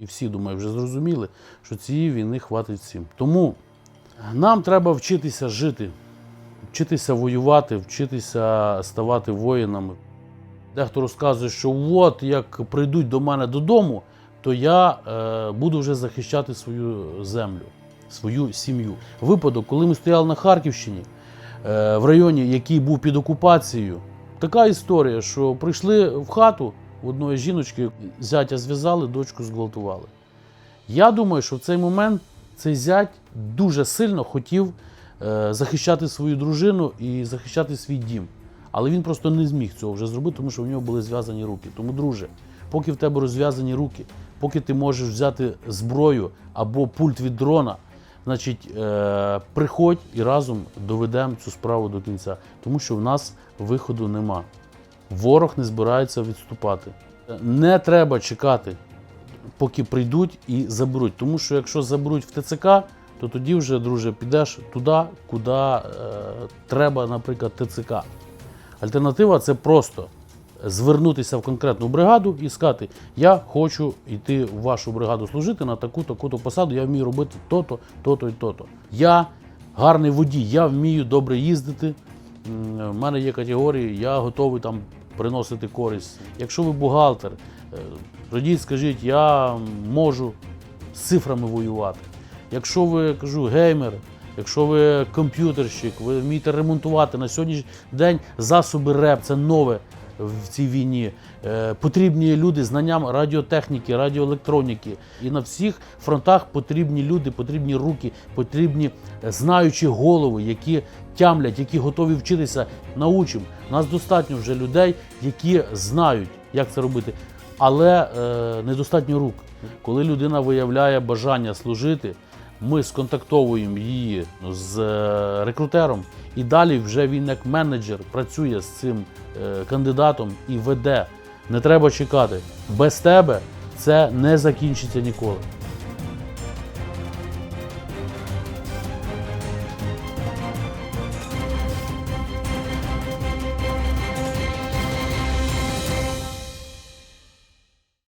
І всі, думаю, вже зрозуміли, що цієї війни хватить всім. Тому нам треба вчитися жити, вчитися воювати, вчитися ставати воїнами. Дехто розказує, що от як прийдуть до мене додому, то я е, буду вже захищати свою землю, свою сім'ю. Випадок, коли ми стояли на Харківщині, е, в районі, який був під окупацією, така історія, що прийшли в хату одної жіночки, зятя зв'язали, дочку зґвалтували. Я думаю, що в цей момент цей зять дуже сильно хотів е, захищати свою дружину і захищати свій дім. Але він просто не зміг цього вже зробити, тому що в нього були зв'язані руки. Тому, друже, поки в тебе розв'язані руки, поки ти можеш взяти зброю або пульт від дрона, значить, е, приходь і разом доведемо цю справу до кінця, тому що в нас виходу нема. Ворог не збирається відступати. Не треба чекати, поки прийдуть і заберуть. Тому що якщо заберуть в ТЦК, то тоді вже, друже, підеш туди, куди е, треба, наприклад, ТЦК. Альтернатива це просто звернутися в конкретну бригаду і сказати: Я хочу йти в вашу бригаду служити на таку таку-то посаду, я вмію робити то-то, то-то і то-то. Я гарний водій, я вмію добре їздити. В мене є категорії, я готовий там приносити користь. Якщо ви бухгалтер, родіть, скажіть, я можу з цифрами воювати. Якщо ви кажу геймер, якщо ви комп'ютерщик, ви вмієте ремонтувати на сьогоднішній день засоби РЕП, це нове в цій війні. Е, Потрібні люди знанням радіотехніки, радіоелектроніки. І на всіх фронтах потрібні люди, потрібні руки, потрібні е, знаючі голови, які тямлять, які готові вчитися. Научимо. Нас достатньо вже людей, які знають, як це робити, але е, недостатньо рук. Коли людина виявляє бажання служити, ми сконтактовуємо її з е, рекрутером, і далі вже він як менеджер працює з цим е, кандидатом і веде. Не треба чекати. Без тебе це не закінчиться ніколи.